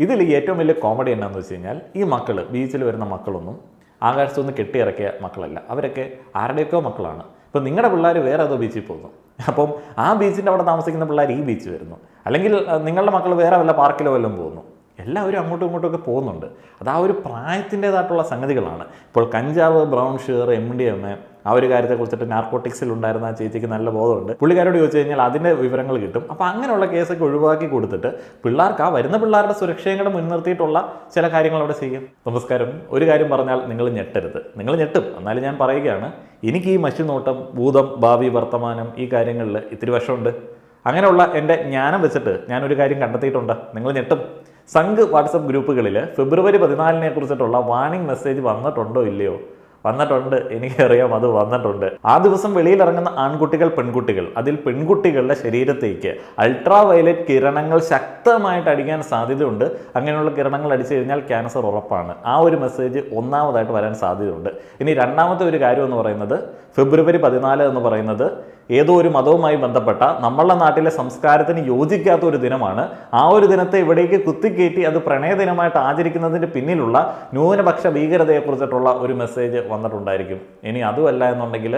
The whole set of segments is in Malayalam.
ഇതിൽ ഏറ്റവും വലിയ കോമഡി എന്നാന്ന് വെച്ച് കഴിഞ്ഞാൽ ഈ മക്കൾ ബീച്ചിൽ വരുന്ന മക്കളൊന്നും ആകാശത്തുനിന്ന് കെട്ടിയിറക്കിയ മക്കളല്ല. അവരൊക്കെ ആരുടെയൊക്കെ മക്കളാണ്. ഇപ്പം നിങ്ങളുടെ പിള്ളേർ വേറെ ഏതോ ബീച്ചിൽ പോകുന്നു. അപ്പം ആ ബീച്ചിന്റെ അവിടെ താമസിക്കുന്ന പിള്ളേർ ഈ ബീച്ച് വരുന്നു. അല്ലെങ്കിൽ നിങ്ങളുടെ മക്കൾ വേറെ വല്ല പാർക്കിലോ വല്ലതും പോകുന്നു. എല്ലാവരും അങ്ങോട്ടും ഇങ്ങോട്ടും ഒക്കെ പോകുന്നുണ്ട്. അത് ആ ഒരു പ്രായത്തിന്റെതായിട്ടുള്ള സംഗതികളാണ്. ഇപ്പോൾ കഞ്ചാവ് brown sugar M D M ആ ഒരു കാര്യത്തെ കാര്യത്തെക്കുറിച്ചിട്ട് നാർക്കോട്ടിക്സിൽ ഉണ്ടായിരുന്ന ചേച്ചിക്ക് നല്ല ബോധമുണ്ട്. പുള്ളിക്കാരോട് ചോദിച്ചു കഴിഞ്ഞാൽ അതിന്റെ വിവരങ്ങൾ കിട്ടും. അപ്പോൾ അങ്ങനെയുള്ള കേസൊക്കെ ഒഴിവാക്കി കൊടുത്തിട്ട് പിള്ളേർക്ക് ആ വരുന്ന പിള്ളേരുടെ സുരക്ഷയും കൂടെ മുൻനിർത്തിയിട്ടുള്ള ചില കാര്യങ്ങൾ അവിടെ ചെയ്യും. നമസ്കാരം. ഒരു കാര്യം പറഞ്ഞാൽ നിങ്ങൾ ഞെട്ടരുത്. നിങ്ങൾ ഞെട്ടും. എന്നാലും ഞാൻ പറയുകയാണ് എനിക്ക് ഈ മഷിനോട്ടം ഭൂതം ഭാവി വർത്തമാനം ഈ കാര്യങ്ങളിൽ ഇത്തിരി വശമുണ്ട്. അങ്ങനെയുള്ള എന്റെ ജ്ഞാനം വെച്ചിട്ട് ഞാനൊരു കാര്യം കണ്ടെത്തിയിട്ടുണ്ട്? നിങ്ങൾ ഞെട്ടും. സംഘ് വാട്സപ്പ് ഗ്രൂപ്പുകളിൽ ഫെബ്രുവരി പതിനാലിനെ കുറിച്ചിട്ടുള്ള വാണിംഗ് മെസ്സേജ് വന്നിട്ടുണ്ടോ ഇല്ലയോ? വന്നിട്ടുണ്ട്. എനിക്കറിയാം അത് വന്നിട്ടുണ്ട്. ആ ദിവസം വെളിയിലിറങ്ങുന്ന ആൺകുട്ടികൾ പെൺകുട്ടികൾ. അതിൽ പെൺകുട്ടികളുടെ ശരീരത്തേക്ക് അൾട്രാ വയലറ്റ് കിരണങ്ങൾ ശക്തമായിട്ട് അടിക്കാൻ സാധ്യതയുണ്ട്. അങ്ങനെയുള്ള കിരണങ്ങൾ അടിച്ചു കഴിഞ്ഞാൽ ക്യാൻസർ ഉറപ്പാണ്. ആ ഒരു മെസ്സേജ് ഒന്നാമതായിട്ട് വരാൻ സാധ്യതയുണ്ട്. ഇനി രണ്ടാമത്തെ ഒരു കാര്യം എന്ന് പറയുന്നത് ഫെബ്രുവരി പതിനാല് എന്ന് പറയുന്നത് ഏതോ ഒരു മതവുമായി ബന്ധപ്പെട്ട നമ്മളുടെ നാട്ടിലെ സംസ്കാരത്തിന് യോജിക്കാത്ത ഒരു ദിനമാണ്. ആ ഒരു ദിനത്തെ ഇവിടേക്ക് കുത്തിക്കയറ്റി അത് പ്രണയ ദിനമായിട്ട് ആചരിക്കുന്നതിന് പിന്നിലുള്ള ന്യൂനപക്ഷ ഭീകരതയെക്കുറിച്ചിട്ടുള്ള ഒരു മെസ്സേജ് വന്നിട്ടുണ്ടായിരിക്കും. ഇനി അതുമല്ല എന്നുണ്ടെങ്കിൽ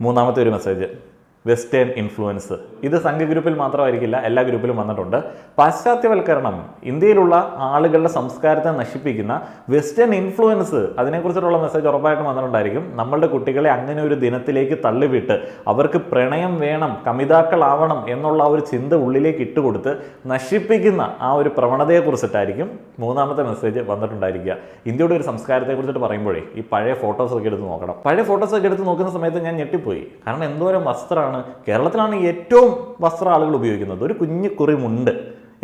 മൂന്നാമത്തെ ഒരു മെസ്സേജ് വെസ്റ്റേൺ ഇൻഫ്ലുവൻസ്. ഇത് സംഘഗ്രൂപ്പിൽ മാത്രമായിരിക്കില്ല എല്ലാ ഗ്രൂപ്പിലും വന്നിട്ടുണ്ട്. പാശ്ചാത്യവൽക്കരണം ഇന്ത്യയിലുള്ള ആളുകളുടെ സംസ്കാരത്തെ നശിപ്പിക്കുന്ന വെസ്റ്റേൺ ഇൻഫ്ലുവൻസ് അതിനെക്കുറിച്ചിട്ടുള്ള മെസ്സേജ് ഉറപ്പായിട്ടും വന്നിട്ടുണ്ടായിരിക്കും. നമ്മളുടെ കുട്ടികളെ അങ്ങനെ ഒരു ദിനത്തിലേക്ക് തള്ളിവിട്ട് അവർക്ക് പ്രണയം വേണം കമിതാക്കളാവണം എന്നുള്ള ഒരു ചിന്ത ഉള്ളിലേക്ക് ഇട്ടുകൊടുത്ത് നശിപ്പിക്കുന്ന ആ ഒരു പ്രവണതയെക്കുറിച്ചിട്ടായിരിക്കും മൂന്നാമത്തെ മെസ്സേജ് വന്നിട്ടുണ്ടായിരിക്കുക. ഇന്ത്യയുടെ ഒരു സംസ്കാരത്തെക്കുറിച്ചിട്ട് പറയുമ്പോഴേ ഈ പഴയ ഫോട്ടോസൊക്കെ എടുത്ത് നോക്കണം. പഴയ ഫോട്ടോസൊക്കെ എടുത്ത് നോക്കുന്ന സമയത്ത് ഞാൻ ഞെട്ടിപ്പോയി. കാരണം എന്തോരം വസ്ത്രമാണ് കേരളത്തിലാണ് ഏറ്റവും വസ്ത്രം ആളുകൾ ഉപയോഗിക്കുന്നത്. ഒരു കുഞ്ഞു കുറിമുണ്ട്.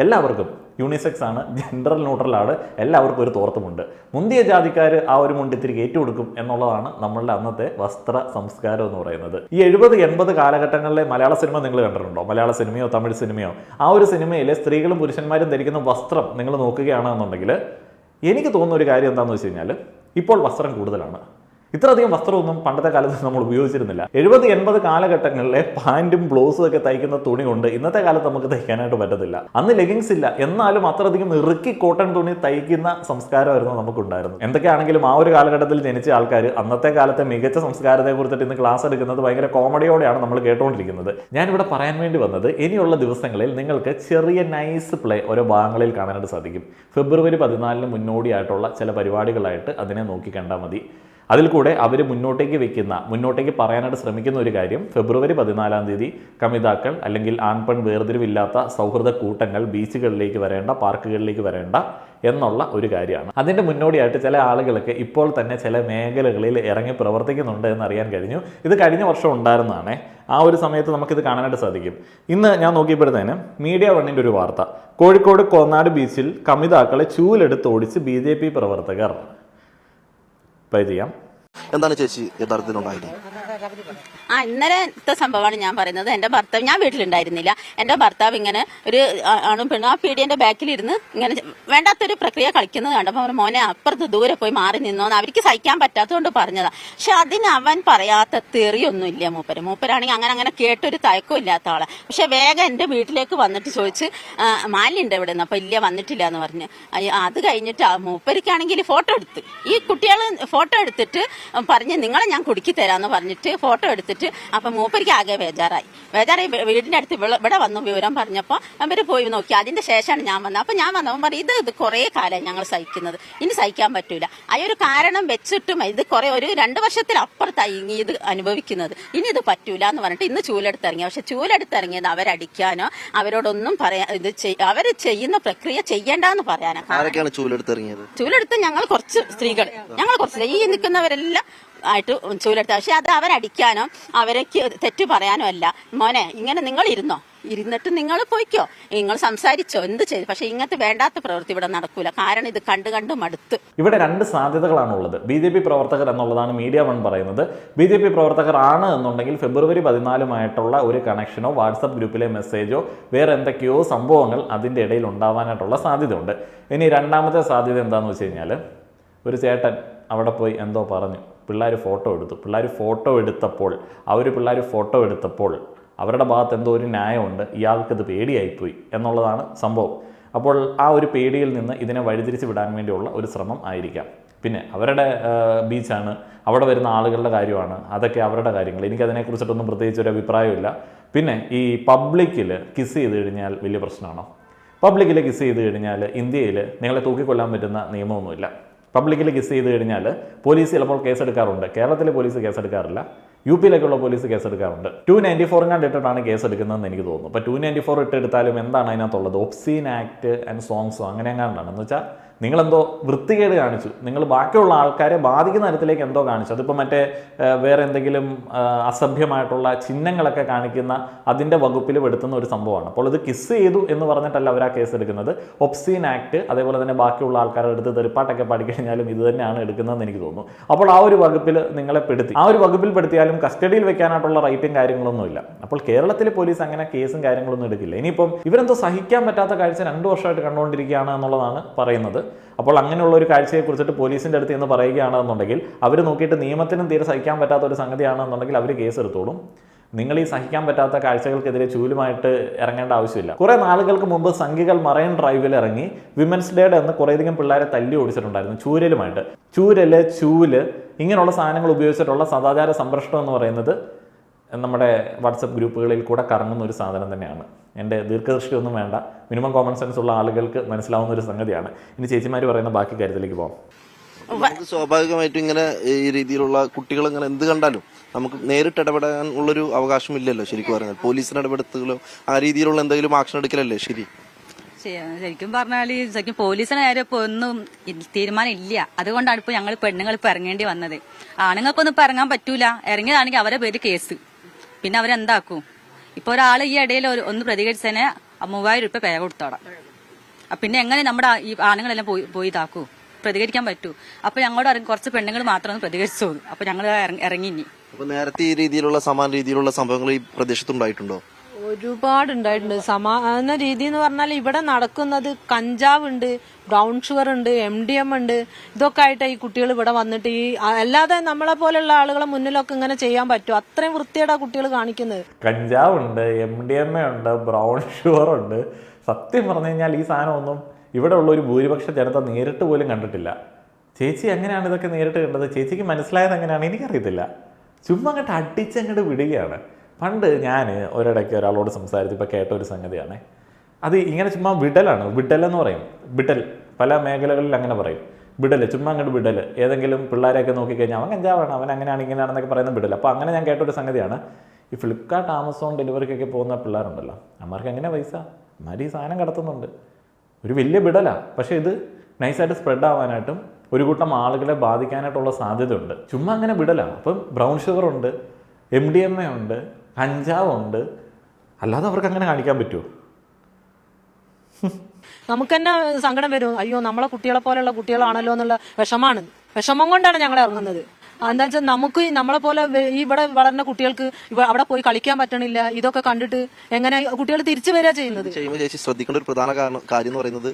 എല്ലാവർക്കും യൂണിസെക്സ് ആണ് ജെൻഡർ ന്യൂട്രലാണ് എല്ലാവർക്കും ഒരു തോർത്തുമുണ്ട്. മുന്തിയ ജാതിക്കാർ ആ ഒരു മുണ്ട് ഇത്തിരി ഏറ്റുകൊടുക്കും എന്നുള്ളതാണ് നമ്മളുടെ അന്നത്തെ വസ്ത്ര സംസ്കാരം എന്ന് പറയുന്നത്. ഈ എഴുപത് എൺപത് കാലഘട്ടങ്ങളിലെ മലയാള സിനിമ നിങ്ങൾ കണ്ടിട്ടുണ്ടോ? മലയാള സിനിമയോ തമിഴ് സിനിമയോ? ആ ഒരു സിനിമയിലെ സ്ത്രീകളും പുരുഷന്മാരും ധരിക്കുന്ന വസ്ത്രം നിങ്ങൾ നോക്കുകയാണെന്നുണ്ടെങ്കിൽ എനിക്ക് തോന്നുന്ന ഒരു കാര്യം എന്താണെന്ന് വെച്ച് കഴിഞ്ഞാൽ ഇപ്പോൾ വസ്ത്രം കൂടുതലാണ്. ഇത്രയധികം വസ്ത്രമൊന്നും പണ്ടത്തെ കാലത്ത് നമ്മൾ ഉപയോഗിച്ചിരുന്നില്ല. എഴുപത് എൺപത് കാലഘട്ടങ്ങളിലെ പാന്റും ബ്ലൗസും ഒക്കെ തയ്ക്കുന്ന തുണി കൊണ്ട് ഇന്നത്തെ കാലത്ത് നമുക്ക് തയ്ക്കാനായിട്ട് പറ്റത്തില്ല. അന്ന് ലെഗിങ്സ് ഇല്ല. എന്നാലും അത്രയധികം ഇറുക്കി കോട്ടൺ തുണി തയ്ക്കുന്ന സംസ്കാരമായിരുന്നു നമുക്കുണ്ടായിരുന്നു എന്തൊക്കെയാണെങ്കിലും ആ ഒരു കാലഘട്ടത്തിൽ ജനിച്ച ആൾക്കാർ അന്നത്തെ കാലത്തെ മികച്ച സംസ്കാരത്തെ കുറിച്ചിട്ട് ഇന്ന് ക്ലാസ് എടുക്കുന്നത് ഭയങ്കര കോമഡിയോടെയാണ് നമ്മൾ കേട്ടുകൊണ്ടിരിക്കുന്നത് ഞാനിവിടെ പറയാൻ വേണ്ടി വന്നത് ഇനിയുള്ള ദിവസങ്ങളിൽ നിങ്ങൾക്ക് ചെറിയ നൈസ് പ്ലേ ഓരോ ഭാഗങ്ങളിൽ കാണാനായിട്ട് സാധിക്കും. ഫെബ്രുവരി പതിനാലിന് മുന്നോടിയായിട്ടുള്ള ചില പരിപാടികളായിട്ട് അതിനെ നോക്കി കണ്ടാൽ മതി. അതിൽ കൂടെ അവർ മുന്നോട്ടേക്ക് വെക്കുന്ന മുന്നോട്ടേക്ക് പറയാനായിട്ട് ശ്രമിക്കുന്ന ഒരു കാര്യം ഫെബ്രുവരി പതിനാലാം തീയതി കമിതാക്കൾ അല്ലെങ്കിൽ ആൺപെൺ വേർതിരിവില്ലാത്ത സൗഹൃദ കൂട്ടങ്ങൾ ബീച്ചുകളിലേക്ക് വരേണ്ട പാർക്കുകളിലേക്ക് വരേണ്ട എന്നുള്ള ഒരു കാര്യമാണ്. അതിന്റെ മുന്നോടിയായിട്ട് ചില ആളുകളൊക്കെ ഇപ്പോൾ തന്നെ ചില മേഖലകളിൽ ഇറങ്ങി പ്രവർത്തിക്കുന്നുണ്ട് എന്നറിയാൻ കഴിഞ്ഞു. ഇത് കഴിഞ്ഞ വർഷം ഉണ്ടായിരുന്നതാണ് ആ ഒരു സമയത്ത് നമുക്കിത് കാണാനായിട്ട് സാധിക്കും. ഇന്ന് ഞാൻ നോക്കിയപ്പോഴത്തേന് മീഡിയ വണ്ണിന്റെ ഒരു വാർത്ത. കോഴിക്കോട് കോന്നാട് ബീച്ചിൽ കമിതാക്കളെ ചൂലെടുത്ത് ഓടിച്ച് ബി പ്രവർത്തകർ. പ്ലേ ചെയ്യാം. എന്താണ് ചേച്ചി യഥാർത്ഥത്തിലുണ്ടായത് ആ ഇന്നലത്തെ സംഭവമാണ് ഞാൻ പറയുന്നത്. എന്റെ ഭർത്താവ് ഞാൻ വീട്ടിലുണ്ടായിരുന്നില്ല. എന്റെ ഭർത്താവ് ഇങ്ങനെ ഒരു ആണും പെണ്ണും ആ പീഡിയന്റെ ബാക്കിലിരുന്ന് ഇങ്ങനെ വേണ്ടാത്തൊരു പ്രക്രിയ കളിക്കുന്നത് കണ്ടപ്പോൾ അവർ മോനെ അപ്പുറത്ത് ദൂരെ പോയി മാറി നിന്നോന്ന് അവർക്ക് സഹിക്കാൻ പറ്റാത്തതുകൊണ്ട് പറഞ്ഞതാ. പക്ഷെ അതിന് അവൻ പറയാത്ത തെറിയൊന്നുമില്ല മൂപ്പര്. മൂപ്പരാണെങ്കിൽ അങ്ങനെ അങ്ങനെ കേട്ടൊരു തയക്കം ഇല്ലാത്ത ആളെ. പക്ഷെ വേഗം എന്റെ വീട്ടിലേക്ക് വന്നിട്ട് ചോദിച്ച് മാലിയുണ്ട് ഇവിടെ നിന്ന്? അപ്പൊ ഇല്ല വന്നിട്ടില്ല എന്ന് പറഞ്ഞ്. അത് കഴിഞ്ഞിട്ട് മൂപ്പരിക്കാണെങ്കിൽ ഫോട്ടോ എടുത്ത്. ഈ കുട്ടികൾ ഫോട്ടോ എടുത്തിട്ട് പറഞ്ഞ് നിങ്ങളെ ഞാൻ കുടുക്കി തരാന്ന് പറഞ്ഞിട്ട് ഫോട്ടോ എടുത്തിട്ട് അപ്പൊ മൂപ്പരിക്ക് ആകെ ബേജാറായി. ബേജാറായി വീടിന്റെ അടുത്ത് ഇവിടെ വന്നു വിവരം പറഞ്ഞപ്പോ അവർ പോയി നോക്കി. അതിന്റെ ശേഷമാണ് ഞാൻ വന്നത്. അപ്പൊ ഞാൻ വന്നവൻ പറയും ഇത് ഇത് കുറെ കാലം ഞങ്ങൾ സഹിക്കുന്നത്. ഇനി സഹിക്കാൻ പറ്റൂല. ആ ഒരു കാരണം വെച്ചിട്ടും ഇത് കുറെ ഒരു രണ്ട് വർഷത്തിലപ്പുറത്തായി ഇനി ഇത് അനുഭവിക്കുന്നത്. ഇനി ഇത് പറ്റൂല എന്ന് പറഞ്ഞിട്ട് ഇന്ന് ചൂലെടുത്തിറങ്ങി. പക്ഷെ ചൂലെടുത്തിറങ്ങിയത് അവരടിക്കാനോ അവരോടൊന്നും പറയാ ഇത് അവർ ചെയ്യുന്ന പ്രക്രിയ ചെയ്യണ്ടെന്ന് പറയാനാണ് ചൂലെടുത്ത് ഞങ്ങൾ കുറച്ച് സ്ത്രീകൾ ഞങ്ങൾ കുറച്ച് ഈ നിൽക്കുന്നവരെല്ലാം ആയിട്ട് ചൂലെടുത്ത. പക്ഷെ അത് അവരടിക്കാനോ അവരേക്ക് തെറ്റ് പറയാനോ അല്ല. മോനെ ഇങ്ങനെ നിങ്ങൾ ഇരുന്നോ ഇരുന്നിട്ട് നിങ്ങൾ പോയിക്കോ. നിങ്ങൾ സംസാരിച്ചോ എന്ത് ചെയ്തു? പക്ഷെ ഇങ്ങനത്തെ വേണ്ടാത്ത പ്രവൃത്തി ഇവിടെ നടക്കൂല. കാരണം ഇത് കണ്ടു കണ്ട് മടുത്ത്. ഇവിടെ രണ്ട് സാധ്യതകളാണുള്ളത്. ബി ജെ പി പ്രവർത്തകർ എന്നുള്ളതാണ് മീഡിയ വൺ പറയുന്നത്. ബി ജെ പി പ്രവർത്തകർ ആണ് എന്നുണ്ടെങ്കിൽ ഫെബ്രുവരി പതിനാലുമായിട്ടുള്ള ഒരു കണക്ഷനോ വാട്സപ്പ് ഗ്രൂപ്പിലെ മെസ്സേജോ വേറെ എന്തൊക്കെയോ സംഭവങ്ങൾ അതിന്റെ ഇടയിൽ ഉണ്ടാവാനായിട്ടുള്ള സാധ്യതയുണ്ട്. ഇനി രണ്ടാമത്തെ സാധ്യത എന്താണെന്ന് വെച്ച് കഴിഞ്ഞാൽ ഒരു ചേട്ടൻ അവിടെ പോയി എന്തോ പറഞ്ഞു. പിള്ളേർ ഫോട്ടോ എടുത്തു. പിള്ളേർ ഫോട്ടോ എടുത്തപ്പോൾ അവർ പിള്ളേർ ഫോട്ടോ എടുത്തപ്പോൾ അവരുടെ ഭാഗത്ത് എന്തോ ഒരു ന്യായമുണ്ട്. ഇയാൾക്കിത് പേടിയായിപ്പോയി എന്നുള്ളതാണ് സംഭവം. അപ്പോൾ ആ ഒരു പേടിയിൽ നിന്ന് ഇതിനെ വഴിതിരിച്ച് വിടാൻ വേണ്ടിയുള്ള ഒരു ശ്രമം ആയിരിക്കാം. പിന്നെ അവരുടെ ബീച്ചാണ്. അവിടെ വരുന്ന ആളുകളുടെ കാര്യമാണ്. അതൊക്കെ അവരുടെ കാര്യങ്ങൾ. എനിക്കതിനെക്കുറിച്ചിട്ടൊന്നും പ്രത്യേകിച്ച് ഒരു അഭിപ്രായമില്ല. പിന്നെ ഈ പബ്ലിക്കിൽ കിസ് ചെയ്ത് കഴിഞ്ഞാൽ വലിയ പ്രശ്നമാണോ? പബ്ലിക്കിൽ കിസ് ചെയ്ത് കഴിഞ്ഞാൽ ഇന്ത്യയിൽ നിങ്ങളെ തൂക്കിക്കൊല്ലാൻ പറ്റുന്ന നിയമമൊന്നുമില്ല. പബ്ലിക്കിൽ കിസ് ചെയ്ത് കഴിഞ്ഞാൽ പോലീസ് ചിലപ്പോൾ കേസെടുക്കാറുണ്ട്. കേരളത്തിലെ പോലീസ് കേസെടുക്കാറില്ല. യു പിയിലേക്കുള്ള പോലീസ് കേസെടുക്കാറുണ്ട്. ടു നയന്റി ഫോറും കണ്ട് ഇട്ടിട്ടാണ് കേസ് എടുക്കുന്നതെന്ന് എനിക്ക് തോന്നുന്നു. അപ്പോൾ ടു നയന്റി ഫോർ ഇട്ടെടുത്താലും എന്താണ് അതിനകത്തുള്ളത്? ഒപ്സീൻ ആക്ട് ആൻഡ് സോങ്സോ അങ്ങനെ എങ്ങാണ്ടാണ് എന്ന് വെച്ചാൽ നിങ്ങളെന്തോ വൃത്തികേട് കാണിച്ചു. നിങ്ങൾ ബാക്കിയുള്ള ആൾക്കാരെ ബാധിക്കുന്ന തരത്തിലേക്ക് എന്തോ കാണിച്ചു. അതിപ്പോൾ മറ്റേ വേറെ എന്തെങ്കിലും അസഭ്യമായിട്ടുള്ള ചിഹ്നങ്ങളൊക്കെ കാണിക്കുന്ന അതിന്റെ വകുപ്പിൽ പെടുത്തുന്ന ഒരു സംഭവമാണ്. അപ്പോൾ ഇത് കിസ് ചെയ്തു എന്ന് പറഞ്ഞിട്ടല്ല അവർ ആ കേസ് എടുക്കുന്നത്. ഒപ്സീൻ ആക്ട് അതേപോലെ തന്നെ ബാക്കിയുള്ള ആൾക്കാരുടെ അടുത്ത് തെറിപ്പാട്ടൊക്കെ പാടിക്കഴിഞ്ഞാലും ഇത് തന്നെയാണ് എടുക്കുന്നതെന്ന് എനിക്ക് തോന്നുന്നു. അപ്പോൾ ആ ഒരു വകുപ്പിൽ നിങ്ങളെ പെടുത്തി. ആ ഒരു വകുപ്പിൽ പെടുത്തിയാലും കസ്റ്റഡിയിൽ വെക്കാനായിട്ടുള്ള റൈറ്റും കാര്യങ്ങളൊന്നുമില്ല അപ്പോൾ കേരളത്തിലെ പോലീസ് അങ്ങനെ കേസും കാര്യങ്ങളൊന്നും എടുക്കില്ല. ഇനിയിപ്പം ഇവരെന്തോ സഹിക്കാൻ പറ്റാത്ത കാഴ്ച രണ്ട് വർഷമായിട്ട് കണ്ടുകൊണ്ടിരിക്കുകയാണ് എന്നുള്ളതാണ് പറയുന്നത്. അപ്പോൾ അങ്ങനെയുള്ള ഒരു കാഴ്ചയെ കുറിച്ചിട്ട് പോലീസിന്റെ അടുത്ത് എന്ന് പറയുകയാണെന്നുണ്ടെങ്കിൽ അവർ നോക്കിയിട്ട് നിയമത്തിനും തീരെ സഹിക്കാൻ പറ്റാത്ത ഒരു സംഗതിയാണെന്നുണ്ടെങ്കിൽ അവർ കേസ് എടുത്തോളും നിങ്ങൾ ഈ സഹിക്കാൻ പറ്റാത്ത കാഴ്ചകൾക്കെതിരെ ചൂലുമായിട്ട് ഇറങ്ങേണ്ട ആവശ്യമില്ല. കുറേ നാളുകൾക്ക് മുമ്പ് സംഘികൾ മറൈൻ ഡ്രൈവിൽ ഇറങ്ങി വിമൻസ് ഡേയുടെ അന്ന് കുറേയധികം പിള്ളേരെ തല്ലി ഓടിച്ചിട്ടുണ്ടായിരുന്നു. ചൂരലുമായിട്ട്. ചൂരൽ ചൂൽ ഇങ്ങനെയുള്ള സാധനങ്ങൾ ഉപയോഗിച്ചിട്ടുള്ള സദാചാര സംരക്ഷണം എന്ന് പറയുന്നത് നമ്മുടെ വാട്സപ്പ് ഗ്രൂപ്പുകളിൽ കൂടെ കറങ്ങുന്ന ഒരു സാധനം തന്നെയാണ്. എന്റെ ദീർഘദൃഷ്ടിയൊന്നും വേണ്ട. മിനിമം കോമൺ സെൻസ് ഉള്ള ആളുകൾക്ക് മനസ്സിലാവുന്ന ഒരു സംഗതിയാണ്. ഇനി ചേച്ചിമാർ പറയുന്ന ബാക്കി കാര്യത്തിലേക്ക് പോകാം സ്വാഭാവികമായിട്ടും ഇങ്ങനെ ഈ രീതിയിലുള്ള കുട്ടികൾ ഇങ്ങനെ എന്ത് കണ്ടാലും നമുക്ക് നേരിട്ട് ഇടപെടാൻ ഉള്ളൊരു അവകാശം ഇല്ലല്ലോ ശരിക്കും പറഞ്ഞാൽ. പോലീസിന് ഇടപെടുത്തുകളോ ആ രീതിയിലുള്ള എന്തെങ്കിലും ആക്ഷൻ എടുക്കലല്ലേ ശരി? ശരി- ശരിക്കും പറഞ്ഞാൽ ശരിക്കും പോലീസിന് നേരെ ഇപ്പൊ ഒന്നും തീരുമാനം ഇല്ല അതുകൊണ്ടാണ് ഇപ്പൊ ഞങ്ങൾ പെണ്ണുങ്ങൾ ഇപ്പൊ ഇറങ്ങേണ്ടി വന്നത്. ആണുങ്ങൾക്കൊന്നും ഇപ്പൊ ഇറങ്ങാൻ പറ്റൂല. ഇറങ്ങിയതാണെങ്കിൽ അവരെ പേര് കേസ്. പിന്നെ അവരെന്താക്കും? ഇപ്പൊ ഒരാൾ ഈ ഇടയിൽ ഒന്ന് പ്രതികരിച്ചതിനെ മൂവായിരം രൂപ പേ കൊടുത്തോടാം പിന്നെ എങ്ങനെ നമ്മുടെ ഈ ആണുങ്ങളെല്ലാം പോയി പോയി ഇതാക്കൂ? പ്രതികരിക്കാൻ പറ്റൂ. അപ്പൊ ഞങ്ങളോട് കുറച്ച് പെണ്ണുങ്ങൾ മാത്രം ഒന്ന് പ്രതികരിച്ചു അപ്പൊ ഞങ്ങൾ ഇറങ്ങി ഇനി. നേരത്തെ ഈ രീതിയിലുള്ള സമാന രീതിയിലുള്ള സംഭവങ്ങൾ ഈ പ്രദേശത്ത് ഉണ്ടായിട്ടുണ്ടോ ഒരുപാട് ഉണ്ടായിട്ടുണ്ട് സമാന രീതി എന്ന് പറഞ്ഞാൽ ഇവിടെ നടക്കുന്നത് കഞ്ചാവ് ഉണ്ട് ബ്രൗൺ ഷുഗർ ഉണ്ട് എം ഡി എം ഉണ്ട്. ഇതൊക്കെ ആയിട്ട് ഈ കുട്ടികൾ ഇവിടെ വന്നിട്ട് ഈ അല്ലാതെ നമ്മളെ പോലെയുള്ള ആളുകളെ മുന്നിലൊക്കെ ഇങ്ങനെ ചെയ്യാൻ പറ്റും അത്രയും വൃത്തിയുടെ കുട്ടികൾ കാണിക്കുന്നത്. കഞ്ചാവ് ഉണ്ട് എം ഡി എം എ ഉണ്ട് ബ്രൗൺ ഷുഗർ ഉണ്ട് സത്യം പറഞ്ഞു കഴിഞ്ഞാൽ ഈ സാധനമൊന്നും ഇവിടെ ഉള്ള ഒരു ഭൂരിപക്ഷ ജനത നേരിട്ട് പോലും കണ്ടിട്ടില്ല. ചേച്ചി എങ്ങനെയാണ് ഇതൊക്കെ നേരിട്ട് കണ്ടത്? ചേച്ചിക്ക് മനസ്സിലായത് എങ്ങനെയാണ്? എനിക്കറിയത്തില്ല. ചുമ്മാ അങ്ങോട്ട് അടിച്ചങ്ങോട്ട് വിടുകയാണ്. പണ്ട് ഞാൻ ഒരിടയ്ക്ക് ഒരാളോട് സംസാരിച്ചപ്പോൾ കേട്ട ഒരു സംഗതിയാണ്. അത് ഇങ്ങനെ ചുമ്മാ വിടലാണ്. വിടലെന്ന് പറയും. വിടൽ. പല മേഖലകളിൽ അങ്ങനെ പറയും. വിടൽ. ചുമ്മാ അങ്ങോട്ട് വിടൽ. ഏതെങ്കിലും പിള്ളേരെയൊക്കെ നോക്കിക്കഴിഞ്ഞാൽ അവൻ കഞ്ചാവാണ് അവൻ അങ്ങനെയാണ് ഇങ്ങനെയാണെന്നൊക്കെ പറയുന്ന വിടൽ. അപ്പോൾ അങ്ങനെ ഞാൻ കേട്ടൊരു സംഗതിയാണ്. ഈ ഫ്ലിപ്കാർട്ട് ആമസോൺ ഡെലിവറിക്കൊക്കെ പോകുന്ന പിള്ളേരുണ്ടല്ലോ. അമ്മമാർക്ക് എങ്ങനെ പൈസ? അമ്മമാർ ഈ സാധനം കടത്തുന്നുണ്ട്. ഒരു വലിയ വിടലാണ് പക്ഷേ ഇത് നൈസായിട്ട് സ്പ്രെഡ് ആവാനായിട്ടും ഒരു കൂട്ടം ആളുകളെ ബാധിക്കാനായിട്ടുള്ള സാധ്യതയുണ്ട്. ചുമ്മാ അങ്ങനെ വിടലാണ് അപ്പം ബ്രൗൺ ഷുഗർ ഉണ്ട് എം ഡി എം എ ഉണ്ട് കഞ്ചാവുണ്ട്. അല്ലാതെ അവർക്ക് അങ്ങനെ കാണിക്കാൻ പറ്റുമോ നമുക്ക് തന്നെ സങ്കടം വരും. അയ്യോ നമ്മളെ കുട്ടികളെ പോലെയുള്ള കുട്ടികളാണല്ലോ എന്നുള്ള വിഷമാണ്. വിഷമം കൊണ്ടാണ് ഞങ്ങൾ ഇറങ്ങുന്നത്. എന്താ വെച്ചാൽ നമുക്ക് നമ്മളെ പോലെ ഇവിടെ വളർന്ന കുട്ടികൾക്ക് അവിടെ പോയി കളിക്കാൻ പറ്റണില്ല. ഇതൊക്കെ കണ്ടിട്ട് എങ്ങനെ കുട്ടികൾ തിരിച്ചു വരിക ചെയ്യുന്നത്? ചെയ്യുമ്പോൾ ചേച്ചി ശ്രദ്ധിക്കേണ്ട ഒരു പ്രധാന കാര്യം എന്ന് പറയുന്നത്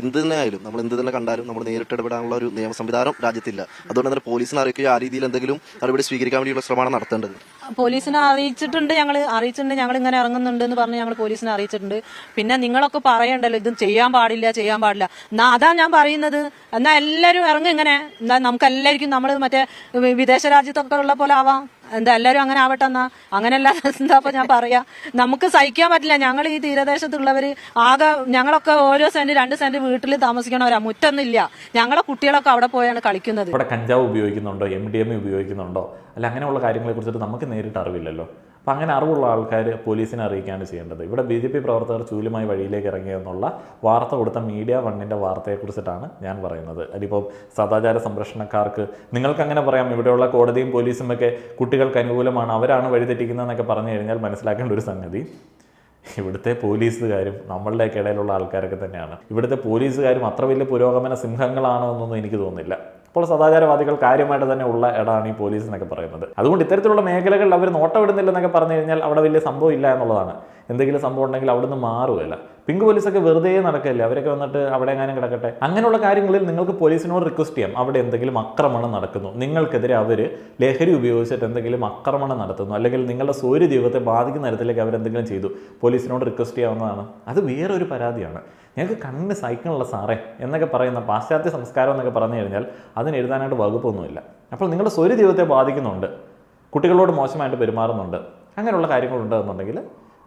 എന്ത് തന്നെ ആയാലും നമ്മൾ എന്ത് തന്നെ കണ്ടാലും നമ്മൾ നേരിട്ട് ഇടപെടാനുള്ള ഒരു നിയമ സംവിധാനം രാജ്യത്തില്ല. അതുകൊണ്ട് തന്നെ പോലീസിനെ അറിയിക്കുകയോ ആ രീതിയിൽ എന്തെങ്കിലും നടപടി സ്വീകരിക്കാൻ വേണ്ടിയുള്ള ശ്രമമാണ് നടത്തേണ്ടത്. പോലീസിനെ അറിയിച്ചിട്ടുണ്ട് ഞങ്ങൾ അറിയിച്ചിട്ടുണ്ട് ഞങ്ങൾ ഇങ്ങനെ ഇറങ്ങുന്നുണ്ട് എന്ന് പറഞ്ഞ് ഞങ്ങൾ പോലീസിനെ അറിയിച്ചിട്ടുണ്ട്. പിന്നെ നിങ്ങളൊക്കെ പറയണ്ടല്ലോ ഇതും ചെയ്യാൻ പാടില്ല ചെയ്യാൻ പാടില്ല. എന്നാ അതാ ഞാൻ പറയുന്നത്. എന്നാ എല്ലാവരും ഇറങ്ങും ഇങ്ങനെ. എന്നാ നമുക്ക് എല്ലാവർക്കും നമ്മൾ മറ്റേ വിദേശ രാജ്യത്തൊക്കെ ഉള്ള പോലെ ആവാം. എന്താ എല്ലാവരും അങ്ങനെ ആവട്ടെ എന്നാ? അങ്ങനെയല്ല എന്താ ഞാൻ പറയാ. നമുക്ക് സഹിക്കാൻ പറ്റില്ല. ഞങ്ങൾ ഈ തീരദേശത്തുള്ളവര് ആകെ ഞങ്ങളൊക്കെ ഓരോ സെന്റ് രണ്ട് സെന്റ് വീട്ടിൽ താമസിക്കണവരാ. മുറ്റൊന്നില്ല ഞങ്ങളെ കുട്ടികളൊക്കെ അവിടെ പോയാണ് കളിക്കുന്നത്. ഇവിടെ കഞ്ചാവ് ഉപയോഗിക്കുന്നുണ്ടോ? എം ഡി എം ഉപയോഗിക്കുന്നുണ്ടോ? അല്ല അങ്ങനെയുള്ള കാര്യങ്ങളെ കുറിച്ചിട്ട് നമുക്ക് നേരിട്ട് അറിവില്ലല്ലോ. അപ്പം അങ്ങനെ അറിവുള്ള ആൾക്കാർ പോലീസിനെ അറിയിക്കുകയാണ് ചെയ്യേണ്ടത്. ഇവിടെ ബി ജെ പി പ്രവർത്തകർ ചൂലുമായി വഴിയിലേക്ക് ഇറങ്ങിയെന്നുള്ള വാർത്ത കൊടുത്ത മീഡിയ വണ്ണിന്റെ വാർത്തയെക്കുറിച്ചിട്ടാണ് ഞാൻ പറയുന്നത്. അതിപ്പോൾ സദാചാര സംരക്ഷണക്കാർക്ക് നിങ്ങൾക്ക് അങ്ങനെ പറയാം ഇവിടെയുള്ള കോടതിയും പോലീസും ഒക്കെ കുട്ടികൾക്ക് അനുകൂലമാണ് അവരാണ് വഴിതെറ്റിക്കുന്നതെന്നൊക്കെ പറഞ്ഞു കഴിഞ്ഞാൽ മനസ്സിലാക്കേണ്ട ഒരു സംഗതി. ഇവിടുത്തെ പോലീസുകാരും നമ്മളുടെ ഇടയിലുള്ള ആൾക്കാരൊക്കെ തന്നെയാണ്. ഇവിടുത്തെ പോലീസുകാരും അത്ര വലിയ പുരോഗമന സിംഹങ്ങളാണോ എന്നൊന്നും എനിക്ക് തോന്നുന്നില്ല. അപ്പോൾ സദാചാരവാദികൾ കാര്യമായിട്ട് തന്നെ ഉള്ള ഇടമാണ് ഈ പോലീസ് എന്നൊക്കെ പറയുന്നത്. അതുകൊണ്ട് ഇത്തരത്തിലുള്ള മേഖലകളിൽ അവർ നോട്ടമിടുന്നില്ലെന്നൊക്കെ പറഞ്ഞു കഴിഞ്ഞാൽ അവിടെ വലിയ സംഭവം ഇല്ല എന്നുള്ളതാണ്. എന്തെങ്കിലും സംഭവം ഉണ്ടെങ്കിൽ അവിടുന്ന് മാറുകയില്ല. പിങ്ക് പോലീസൊക്കെ വെറുതെ നടക്കല്ലേ? അവരൊക്കെ വന്നിട്ട് അവിടെ എങ്ങാനും കിടക്കട്ടെ? അങ്ങനെയുള്ള കാര്യങ്ങളിൽ നിങ്ങൾക്ക് പോലീസിനോട് റിക്വസ്റ്റ് ചെയ്യാം. അവിടെ എന്തെങ്കിലും ആക്രമണം നടക്കുന്നു. നിങ്ങൾക്കെതിരെ അവർ ലഹരി ഉപയോഗിച്ചിട്ട് എന്തെങ്കിലും ആക്രമണം നടത്തുന്നു. അല്ലെങ്കിൽ നിങ്ങളുടെ സൗര്യ ജീവിതത്തെ ബാധിക്കുന്ന തരത്തിലേക്ക് അവരെന്തെങ്കിലും ചെയ്തു. പോലീസിനോട് റിക്വസ്റ്റ് ചെയ്യാവുന്നതാണ്. അത് വേറൊരു പരാതിയാണ്. ഞങ്ങൾക്ക് കണ്ണിന് സഹിക്കണുള്ള സാറേ എന്നൊക്കെ പറയുന്ന പാശ്ചാത്യ സംസ്കാരം എന്നൊക്കെ പറഞ്ഞു കഴിഞ്ഞാൽ അതിന് എഴുതാനായിട്ട് വകുപ്പൊന്നുമില്ല. അപ്പോൾ നിങ്ങളുടെ സ്വര ജീവിതത്തെ ബാധിക്കുന്നുണ്ട്. കുട്ടികളോട് മോശമായിട്ട് പെരുമാറുന്നുണ്ട്. അങ്ങനെയുള്ള കാര്യങ്ങളുണ്ടെന്നുണ്ടെങ്കിൽ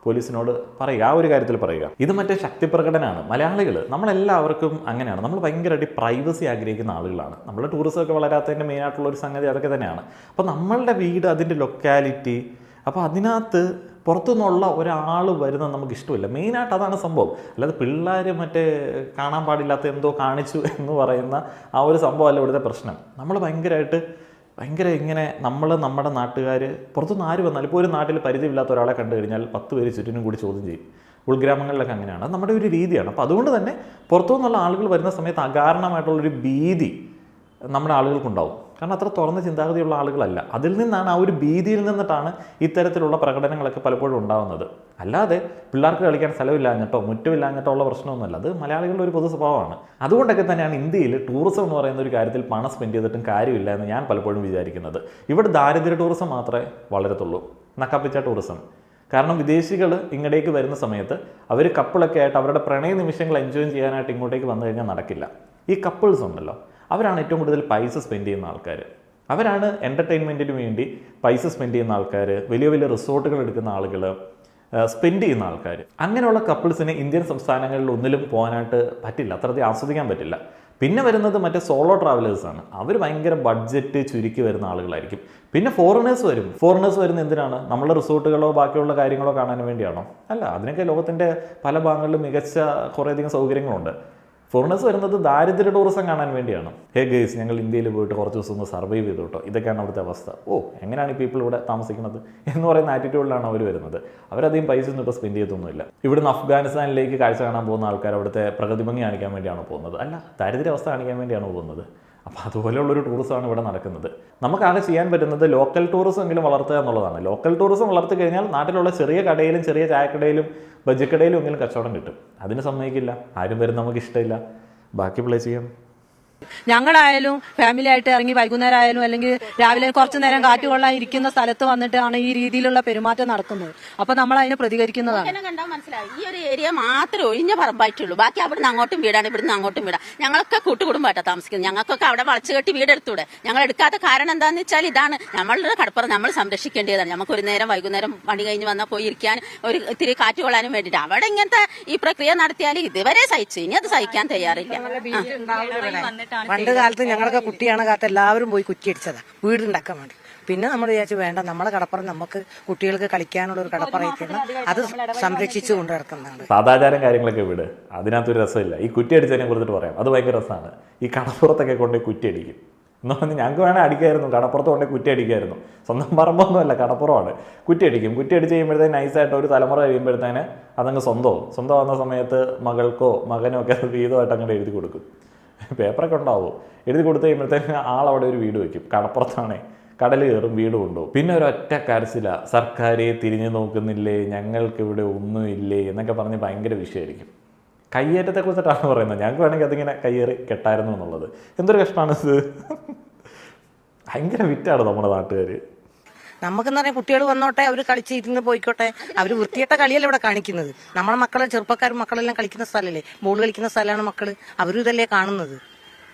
പോലീസിനോട് പറയുക. ആ ഒരു കാര്യത്തിൽ പറയുക. ഇത് മറ്റേ ശക്തി പ്രകടനമാണ് മലയാളികൾ നമ്മളെല്ലാവർക്കും അങ്ങനെയാണ്. നമ്മൾ ഭയങ്കരമായിട്ട് പ്രൈവസി ആഗ്രഹിക്കുന്ന ആളുകളാണ്. നമ്മൾ ടൂറിസമൊക്കെ വളരാത്തതിന്റെ മെയിനായിട്ടുള്ള ഒരു സംഗതി അതൊക്കെ തന്നെയാണ്. അപ്പോൾ നമ്മളുടെ വീട് അതിന്റെ ലൊക്കാലിറ്റി അപ്പോൾ അതിനകത്ത് പുറത്തുനിന്നുള്ള ഒരാൾ വരുന്നത് നമുക്ക് ഇഷ്ടമില്ല. മെയിനായിട്ട് അതാണ് സംഭവം. അല്ലാതെ പിള്ളേർ മറ്റേ കാണാൻ പാടില്ലാത്ത എന്തോ കാണിച്ചു എന്ന് പറയുന്ന ആ ഒരു സംഭവമല്ല ഇവിടുത്തെ പ്രശ്നം. നമ്മൾ ഭയങ്കരമായിട്ട് ഭയങ്കര ഇങ്ങനെ നമ്മൾ നമ്മുടെ നാട്ടുകാർ പുറത്തുനിന്ന് ആര് വന്നാലും ഇപ്പോൾ ഒരു നാട്ടിൽ പരിചയമില്ലാത്ത ഒരാളെ കണ്ടു കഴിഞ്ഞാൽ പത്ത് പേര് ചുറ്റിനും കൂടി ചോദ്യം ചെയ്യും. ഉൾഗ്രാമങ്ങളിലൊക്കെ അങ്ങനെയാണ്. നമ്മുടെ ഒരു രീതിയാണ്. അപ്പോൾ അതുകൊണ്ട് തന്നെ പുറത്തുനിന്നുള്ള ആളുകൾ വരുന്ന സമയത്ത് അകാരണമായിട്ടുള്ളൊരു ഭീതി നമ്മുടെ ആളുകൾക്കുണ്ടാവും. കാരണം അത്ര തുറന്ന ചിന്താഗതിയുള്ള ആളുകളല്ല. അതിൽ നിന്നാണ് ആ ഒരു ഭീതിയിൽ നിന്നിട്ടാണ് ഇത്തരത്തിലുള്ള പ്രകടനങ്ങളൊക്കെ പലപ്പോഴും ഉണ്ടാകുന്നത് അല്ലാതെ പിള്ളേർക്ക് കളിക്കാൻ സ്ഥലമില്ലാഞ്ഞിട്ടോ മുറ്റമില്ലാഞ്ഞിട്ടോ ഉള്ള പ്രശ്നമൊന്നുമല്ല. അത് മലയാളികളുടെ ഒരു പൊതു സ്വഭാവമാണ് അതുകൊണ്ടൊക്കെ തന്നെയാണ് ഇന്ത്യയിൽ ടൂറിസം എന്ന് പറയുന്ന ഒരു കാര്യത്തിൽ പണം സ്പെൻഡ് ചെയ്തിട്ടും കാര്യമില്ല എന്ന് ഞാൻ പലപ്പോഴും വിചാരിക്കുന്നത്. ഇവിടെ ദാരിദ്ര്യ ടൂറിസം മാത്രമേ വളരത്തുള്ളൂ. നക്കപ്പിച്ച ടൂറിസം. കാരണം വിദേശികൾ ഇങ്ങോട്ടേക്ക് വരുന്ന സമയത്ത് അവർ കപ്പിളൊക്കെ ആയിട്ട് അവരുടെ പ്രണയ നിമിഷങ്ങൾ എൻജോയ് ചെയ്യാനായിട്ട് ഇങ്ങോട്ടേക്ക് വന്നു കഴിഞ്ഞാൽ നടക്കില്ല. ഈ കപ്പിൾസ് ഉണ്ടല്ലോ. അവരാണ് ഏറ്റവും കൂടുതൽ പൈസ സ്പെൻഡ് ചെയ്യുന്ന ആൾക്കാർ. അവരാണ് എന്റർടൈൻമെന്റിന് വേണ്ടി പൈസ സ്പെൻഡ് ചെയ്യുന്ന ആൾക്കാർ വലിയ വലിയ റിസോർട്ടുകൾ എടുക്കുന്ന ആളുകൾ സ്പെൻഡ് ചെയ്യുന്ന ആൾക്കാർ. അങ്ങനെയുള്ള കപ്പിൾസിന് ഇന്ത്യൻ സംസ്ഥാനങ്ങളിൽ ഒന്നിലും പോകാനായിട്ട് പറ്റില്ല. അത്രയധികം ആസ്വദിക്കാൻ പറ്റില്ല. പിന്നെ വരുന്നത് മറ്റേ സോളോ ട്രാവലേഴ്സാണ് അവർ ഭയങ്കര ബഡ്ജറ്റ് ചുരുക്കി വരുന്ന ആളുകളായിരിക്കും. പിന്നെ ഫോറിനേഴ്സ് വരും. ഫോറിനേഴ്സ് വരുന്ന എന്തിനാണ്? നമ്മളെ റിസോർട്ടുകളോ ബാക്കിയുള്ള കാര്യങ്ങളോ കാണാൻ വേണ്ടിയാണോ? അല്ല അതിനൊക്കെ ലോകത്തിന്റെ പല ഭാഗങ്ങളിലും മികച്ച കുറേയധികം സൗകര്യങ്ങളുണ്ട്. ഫോറിനേഴ്സ് വരുന്നത് ദാരിദ്ര്യ ടൂറിസം കാണാൻ വേണ്ടിയാണ്. ഹേ ഗേസ് ഞങ്ങൾ ഇന്ത്യയിൽ പോയിട്ട് കുറച്ച് ദിവസം ഒന്ന് സർവൈവ് ചെയ്തു കേട്ടോ. ഇതൊക്കെയാണ് അവിടുത്തെ അവസ്ഥ. ഓ എങ്ങനെയാണ് ഈ പീപ്പിൾ ഇവിടെ താമസിക്കുന്നത്? എന്ന് പറയുന്ന ആറ്റിറ്റ്യൂഡിലാണ് അവർ വരുന്നത്. അവരധികം പൈസ ഒന്നും ഇപ്പോൾ സ്പെൻഡ് ചെയ്തൊന്നുമില്ല. ഇവിടുന്ന് അഫ്ഗാനിസ്ഥാനിലേക്ക് കാഴ്ച കാണാൻ പോകുന്ന ആൾക്കാർ അവിടുത്തെ പ്രകൃതി ഭംഗി കാണിക്കാൻ വേണ്ടിയാണ് പോകുന്നത്? അല്ല ദാരിദ്ര്യ അവസ്ഥ കാണിക്കാൻ വേണ്ടിയാണ് പോകുന്നത്? അപ്പോൾ അതുപോലെയുള്ളൊരു ടൂറിസമാണ് ഇവിടെ നടക്കുന്നത്. നമുക്കാകെ ചെയ്യാൻ പറ്റുന്നത് ലോക്കൽ ടൂറിസം എങ്കിലും വളർത്തുക എന്നുള്ളതാണ്. ലോക്കൽ ടൂറിസം വളർത്തി കഴിഞ്ഞാൽ നാട്ടിലുള്ള ചെറിയ കടയിലും ചെറിയ ചായക്കടയിലും ബജ്ജിക്കടയിലും എങ്കിലും കച്ചവടം കിട്ടും. അതിന് സമ്മതിക്കില്ല. ആരും വരും നമുക്ക് ഇഷ്ടമില്ല ബാക്കി പ്ലേ ചെയ്യാം. ഞങ്ങളായാലും ഫാമിലി ആയിട്ട് ഇറങ്ങി വൈകുന്നേരം ആയാലും അല്ലെങ്കിൽ രാവിലെ കുറച്ചു നേരം കാറ്റ് കൊള്ളാൻ ഇരിക്കുന്ന സ്ഥലത്ത് വന്നിട്ടാണ് ഈ രീതിയിലുള്ള പെരുമാറ്റം നടക്കുന്നത്. അപ്പൊ നമ്മൾ അതിന് പ്രതികരിക്കുന്നതാണ്. മനസ്സിലായി. ഈ ഒരു ഏരിയ മാത്രമേ ഒഴിഞ്ഞ പറമ്പായിട്ടുള്ളൂ. ബാക്കി അവിടുന്ന് അങ്ങോട്ടും വീടാണ് ഇവിടുന്ന് അങ്ങോട്ടും വീടാണ് ഞങ്ങളൊക്കെ കൂട്ടുകുടുംബമായിട്ടാണ് താമസിക്കുന്നത്. ഞങ്ങൾക്കൊക്കെ അവിടെ വളച്ചു കെട്ടി വീടെടുത്തൂടെ. ഞങ്ങൾ എടുക്കാത്ത കാരണം എന്താന്ന് വെച്ചാൽ ഇതാണ്. നമ്മളുടെ കടപ്പുറം നമ്മൾ സംരക്ഷിക്കേണ്ടതാണ്. നമുക്ക് ഒരു നേരം വൈകുന്നേരം പണി കഴിഞ്ഞ് വന്നാൽ പോയി ഇരിക്കാൻ ഒരു ഇത്തിരി കാറ്റ് കൊള്ളാനും വേണ്ടിയിട്ട്. അവിടെ ഇങ്ങനത്തെ ഈ പ്രക്രിയ നടത്തിയാൽ ഇതുവരെ സഹിച്ചു. ഇനി അത് സഹിക്കാൻ തയ്യാറില്ല. ആ. പണ്ട് കാലത്ത് ഞങ്ങളൊക്കെ കുട്ടിയാണ് കാലത്ത് എല്ലാവരും പോയി കുറ്റിയടിച്ചതാ. വീടുണ്ടാക്കാൻ വേണ്ടി. പിന്നെ നമ്മൾ വിചാരിച്ചു വേണ്ട നമ്മളെ കടപ്പുറം നമുക്ക് കുട്ടികൾക്ക് കളിക്കാനുള്ള ഒരു കടപ്പുറയ്ക്കുന്ന അത് സംരക്ഷിച്ചു കൊണ്ട് നടക്കുന്നതാണ് സാദാചാരം കാര്യങ്ങളൊക്കെ വിട്. അതിനകത്തൊരു രസമില്ല. ഈ കുറ്റി അടിച്ചതിനെ കുറിച്ചിട്ട് പറയാം. അത് ഭയങ്കര രസമാണ്. ഈ കടപ്പുറത്തൊക്കെ കൊണ്ടുപോയി കുറ്റി അടിക്കും എന്ന് പറഞ്ഞാൽ ഞങ്ങൾക്ക് വേണേൽ അടിക്കായിരുന്നു. കടപ്പുറത്ത് കൊണ്ടേ കുറ്റി അടിക്കായിരുന്നു സ്വന്തം പറമ്പൊന്നുമല്ല കടപ്പുറമാണ്. കുറ്റി അടിക്കും കുറ്റി അടിച്ച് കഴിയുമ്പോഴത്തേന് നൈസായിട്ട് ഒരു തലമുറ കഴിയുമ്പോഴത്തേന് അതങ്ങ് സ്വന്തമാവും. സ്വന്തമാകുന്ന സമയത്ത് മകൾക്കോ മകനോ ഒക്കെ അത് വീതമായിട്ട് അങ്ങോട്ട് എഴുതി കൊടുക്കും. പേപ്പറൊക്കെ ഉണ്ടാവും. എഴുതി കൊടുത്തു കഴിയുമ്പോഴത്തേക്ക് ആളവിടെ ഒരു വീട് വയ്ക്കും. കടപ്പുറത്താണേ. കടൽ കയറും വീട് കൊണ്ടുപോകും. പിന്നെ ഒരു ഒറ്റ കരച്ചില. സർക്കാരെ തിരിഞ്ഞു നോക്കുന്നില്ലേ? ഞങ്ങൾക്ക് ഇവിടെ ഒന്നുമില്ലേ? എന്നൊക്കെ പറഞ്ഞ് ഭയങ്കര വിഷയമായിരിക്കും കയ്യേറ്റത്തെ കുറിച്ചിട്ടാണ് പറയുന്നത്. ഞങ്ങൾക്ക് വേണമെങ്കിൽ അതിങ്ങനെ കയ്യേറി കെട്ടായിരുന്നു എന്നുള്ളത്. എന്തൊരു കഷ്ടമാണ് ഇത് ഭയങ്കര വിറ്റാണ് നമ്മുടെ നാട്ടുകാർ നമുക്കെന്ന് പറഞ്ഞാൽ കുട്ടികൾ വന്നോട്ടെ അവർ കളിച്ച് ഇരുന്ന് പോയിക്കോട്ടെ. അവർ വൃത്തികെട്ട കളിയല്ല ഇവിടെ കാണിക്കുന്നത്. നമ്മളെ മക്കളെ ചെറുപ്പക്കാരും മക്കളെല്ലാം കളിക്കുന്ന സ്ഥലമല്ലേ ബോൾ കളിക്കുന്ന സ്ഥലമാണ് മക്കൾ. അവരും ഇതല്ലേ കാണുന്നത്.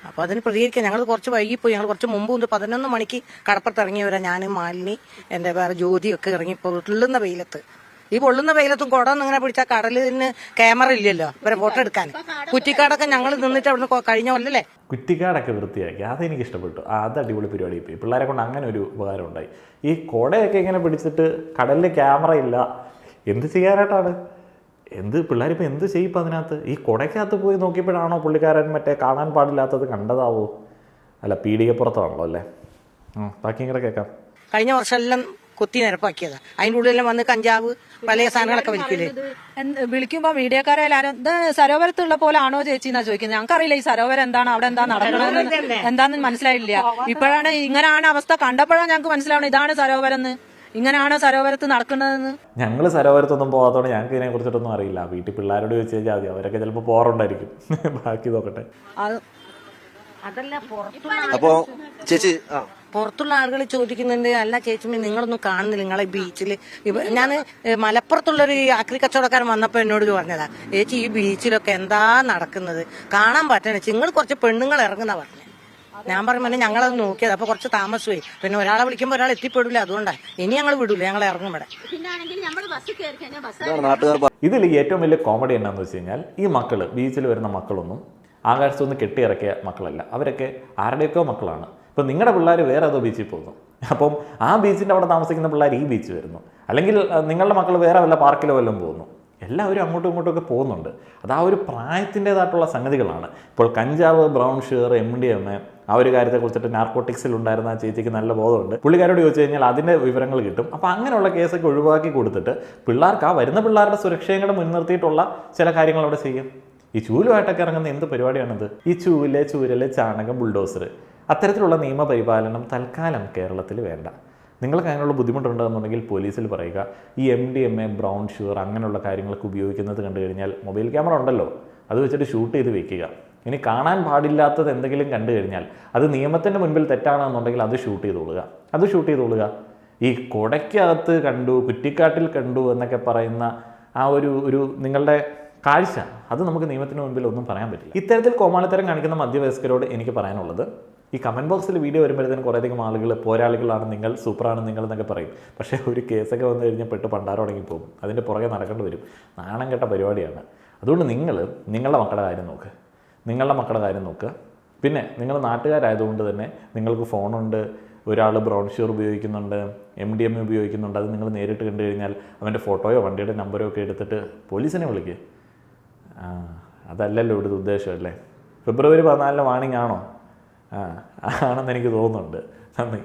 അപ്പോൾ അതിന് പ്രതികരിക്കാം. ഞങ്ങൾ കുറച്ച് വൈകിപ്പോയി. ഞങ്ങൾ കുറച്ച് മുമ്പ് ഒരു പതിനൊന്ന് മണിക്ക് കടപ്പുറത്ത് ഇറങ്ങിയവരാ ഞാൻ മാലിനി എന്റെ വേറെ ജ്യോതിയൊക്കെ ഇറങ്ങിപ്പോ പൊള്ളുന്ന വെയിലത്ത്. ഈ പൊള്ളുന്ന വെയിലത്തും കുടം ഇങ്ങനെ പിടിച്ചാൽ കടലിന് ക്യാമറ ഇല്ലല്ലോ. ഇവരെ ഫോട്ടോ എടുക്കാൻ. കുറ്റിക്കാടൊക്കെ ഞങ്ങൾ നിന്നിട്ട് അവിടുന്ന് കഴിഞ്ഞ കൊല്ലല്ലേ കുറ്റിക്കാടൊക്കെ വൃത്തിയാക്കി. അതെനിക്ക് ഇഷ്ടപ്പെട്ടു അത് അടിപൊളി പരിപാടി പോയി പിള്ളേരെ കൊണ്ട് അങ്ങനെ ഒരു ഉപകാരം ഉണ്ടായി. ഈ കുടയൊക്കെ ഇങ്ങനെ പിടിച്ചിട്ട് കടലിൽ ക്യാമറ ഇല്ല. എന്ത് ചെയ്യാനായിട്ടാണ്? എന്ത് പിള്ളേരിപ്പോൾ എന്ത് ചെയ്യും ഇപ്പം അതിനകത്ത്? ഈ കുടയ്ക്കകത്ത് പോയി നോക്കിയപ്പോഴാണോ പുള്ളിക്കാരൻ മറ്റേ കാണാൻ പാടില്ലാത്തത് കണ്ടതാവോ? അല്ല പീഡികപ്പുറത്താണല്ലോ അല്ലേ? ബാക്കി ഇങ്ങനെ കേൾക്കാം. കഴിഞ്ഞ വർഷം എല്ലാം കൊത്തി നിരപ്പാക്കിയതാ. അതിന്റെ ഉള്ളിലെല്ലാം വന്ന് കഞ്ചാവ് പല സാധനങ്ങളൊക്കെ വലിക്കില്ലേ എന്ത് വിളിക്കുമ്പോ മീഡിയക്കാരെല്ലാരും ഇത് സരോവരത്തുള്ള പോലെ ആണോ ചേച്ചി? എന്നാ ചോദിക്കുന്നത്. ഞങ്ങൾക്കറിയില്ല ഈ സരോവരം എന്താണ് അവിടെ എന്താ നടക്കണമെന്ന് എന്താണെന്ന് മനസ്സിലായില്ല ഇപ്പോഴാണ് ഇങ്ങനെയാണ് അവസ്ഥ കണ്ടപ്പോഴാണ് ഞങ്ങൾക്ക് മനസ്സിലാവണം ഇതാണ് സരോവരം എന്ന്. ഇങ്ങനെയാണ് സരോവരത്ത് നടക്കുന്നതെന്ന്. ഞങ്ങൾ സരോവരത്തൊന്നും പോകാത്തതുകൊണ്ട് ഞങ്ങൾക്ക് ഇതിനെ കുറിച്ചിട്ടൊന്നും അറിയില്ല. വീട്ടിൽ പിള്ളേരോട് ചോദിച്ചു കഴിഞ്ഞാൽ മതി. അവരൊക്കെ ചിലപ്പോൾ പോറുണ്ടായിരിക്കും ബാക്കി നോക്കട്ടെ. അതല്ല പുറത്തുള്ള അപ്പോ ചേച്ചി ആ. പുറത്തുള്ള ആളുകൾ ചോദിക്കുന്നുണ്ട് അല്ല ചേച്ചി നിങ്ങളൊന്നും കാണുന്നില്ല നിങ്ങളെ ബീച്ചിൽ ഞാൻ മലപ്പുറത്തുള്ളൊരു ആക്രി കച്ചവടക്കാരൻ വന്നപ്പോൾ എന്നോട് പറഞ്ഞതാ ചേച്ചി ഈ ബീച്ചിലൊക്കെ എന്താ നടക്കുന്നത്? കാണാൻ പറ്റണേ നിങ്ങൾ കുറച്ച് പെണ്ണുങ്ങൾ ഇറങ്ങുന്ന പറഞ്ഞു. ഞാൻ പറയുമ്പോൾ ഞങ്ങളത് നോക്കിയത് അപ്പൊ കുറച്ച് താമസമായി. പിന്നെ ഒരാളെ വിളിക്കുമ്പോൾ ഒരാൾ എത്തിപ്പെടില്ല അതുകൊണ്ടാണ് ഇനി ഞങ്ങൾ വിടൂല ഞങ്ങൾ ഇറങ്ങും ഇവിടെ. ഇതിൽ ഏറ്റവും വലിയ കോമഡി എന്നാന്ന് വെച്ച് കഴിഞ്ഞാൽ ഈ മക്കൾ ബീച്ചിൽ വരുന്ന മക്കളൊന്നും ആകാശത്തുനിന്ന് കെട്ടിയിറക്കിയ മക്കളല്ല. അവരൊക്കെ ആരുടെയൊക്കെ മക്കളാണ്. ഇപ്പം നിങ്ങളുടെ പിള്ളേർ വേറെ ഏതോ ബീച്ചിൽ പോകുന്നു. അപ്പം ആ ബീച്ചിന്റെ അവിടെ താമസിക്കുന്ന പിള്ളേർ ഈ ബീച്ച് വരുന്നു. അല്ലെങ്കിൽ നിങ്ങളുടെ മക്കൾ വേറെ വല്ല പാർക്കിലോ വല്ലതും പോകുന്നു. എല്ലാവരും അങ്ങോട്ടും ഇങ്ങോട്ടും ഒക്കെ പോകുന്നുണ്ട്. അത് ആ ഒരു പ്രായത്തിന്റെതായിട്ടുള്ള സംഗതികളാണ്. ഇപ്പോൾ കഞ്ചാവ് brown sugar M D M ആ ഒരു കാര്യത്തെക്കുറിച്ചിട്ട് നാർക്കോട്ടിക്സിൽ ഉണ്ടായിരുന്ന ചേച്ചിക്ക് നല്ല ബോധമുണ്ട്. പുള്ളിക്കാരോട് ചോദിച്ചു കഴിഞ്ഞാൽ അതിന്റെ വിവരങ്ങൾ കിട്ടും. അപ്പോൾ അങ്ങനെയുള്ള കേസൊക്കെ ഒഴിവാക്കി കൊടുത്തിട്ട് പിള്ളേർക്ക് ആ വരുന്ന പിള്ളേരുടെ സുരക്ഷയും കൂടെ മുൻനിർത്തിയിട്ടുള്ള ചില കാര്യങ്ങൾ അവിടെ ചെയ്യും. ഈ ചൂലുമായിട്ടൊക്കെ ഇറങ്ങുന്ന എന്ത് പരിപാടിയാണിത്? ഈ ചൂൽ ചൂരൽ ചാണകം ബുൾഡോസർ അത്തരത്തിലുള്ള നിയമപരിപാലനം തൽക്കാലം കേരളത്തിൽ വേണ്ട. നിങ്ങൾക്ക് അതിനുള്ള ബുദ്ധിമുട്ടുണ്ടെന്നുണ്ടെങ്കിൽ പോലീസിൽ പറയുക. ഈ M D M A brown sugar അങ്ങനെയുള്ള കാര്യങ്ങളൊക്കെ ഉപയോഗിക്കുന്നത് കണ്ടു കഴിഞ്ഞാൽ മൊബൈൽ ക്യാമറ ഉണ്ടല്ലോ. അത് വെച്ചിട്ട് ഷൂട്ട് ചെയ്ത് വെക്കുക. ഇനി കാണാൻ പാടില്ലാത്തത് എന്തെങ്കിലും കണ്ടു കഴിഞ്ഞാൽ അത് നിയമത്തിന്റെ മുൻപിൽ തെറ്റാണെന്നുണ്ടെങ്കിൽ അത് ഷൂട്ട് ചെയ്തോളുക. അത് ഷൂട്ട് ചെയ്തോളുക. ഈ കൊടയ്ക്കകത്ത് കണ്ടു കുറ്റിക്കാട്ടിൽ കണ്ടു എന്നൊക്കെ പറയുന്ന ആ ഒരു ഒരു നിങ്ങളുടെ കാഴ്ച. അത് നമുക്ക് നിയമത്തിന് മുൻപിൽ ഒന്നും പറയാൻ പറ്റില്ല. ഇത്തരത്തിൽ കോമാളിത്തരം കാണിക്കുന്ന മധ്യവയസ്കരോട് എനിക്ക് പറയാനുള്ളത് ഈ കമന്റ് ബോക്സിൽ വീഡിയോ വരുമ്പോഴത്തേനും കുറേയധികം ആളുകൾ പോരാളികളാണ് നിങ്ങൾ സൂപ്പറാണ് നിങ്ങൾ എന്നൊക്കെ പറയും. പക്ഷേ ഒരു കേസൊക്കെ വന്നു കഴിഞ്ഞാൽ പെട്ട് പണ്ടാരം തുടങ്ങി പോകും. അതിന്റെ പുറകെ നടക്കേണ്ടി വരും. നാണം കെട്ട പരിപാടിയാണ്. അതുകൊണ്ട് നിങ്ങൾ നിങ്ങളുടെ മക്കളുടെ കാര്യം നോക്ക്. നിങ്ങളുടെ മക്കളുടെ കാര്യം നോക്ക്. പിന്നെ നിങ്ങൾ നാട്ടുകാരായതുകൊണ്ട് തന്നെ നിങ്ങൾക്ക് ഫോണുണ്ട് ഒരാൾ ബ്രൗൺ ഷുഗർ ഉപയോഗിക്കുന്നുണ്ട് എം ഡി എം ഉപയോഗിക്കുന്നുണ്ട്. അത് നിങ്ങൾ നേരിട്ട് കണ്ടു കഴിഞ്ഞാൽ അവന്റെ ഫോട്ടോയോ വണ്ടിയുടെ നമ്പറോ ഒക്കെ എടുത്തിട്ട് പോലീസിനെ വിളിക്കുക ആ അതല്ലല്ലോ ഇവിടുത്തെ ഉദ്ദേശം അല്ലേ? ഫെബ്രുവരി പതിനാലിന് വാണിംഗ് ആണോ? ആ ആണെന്ന് എനിക്ക് തോന്നുന്നുണ്ട്. നന്ദി.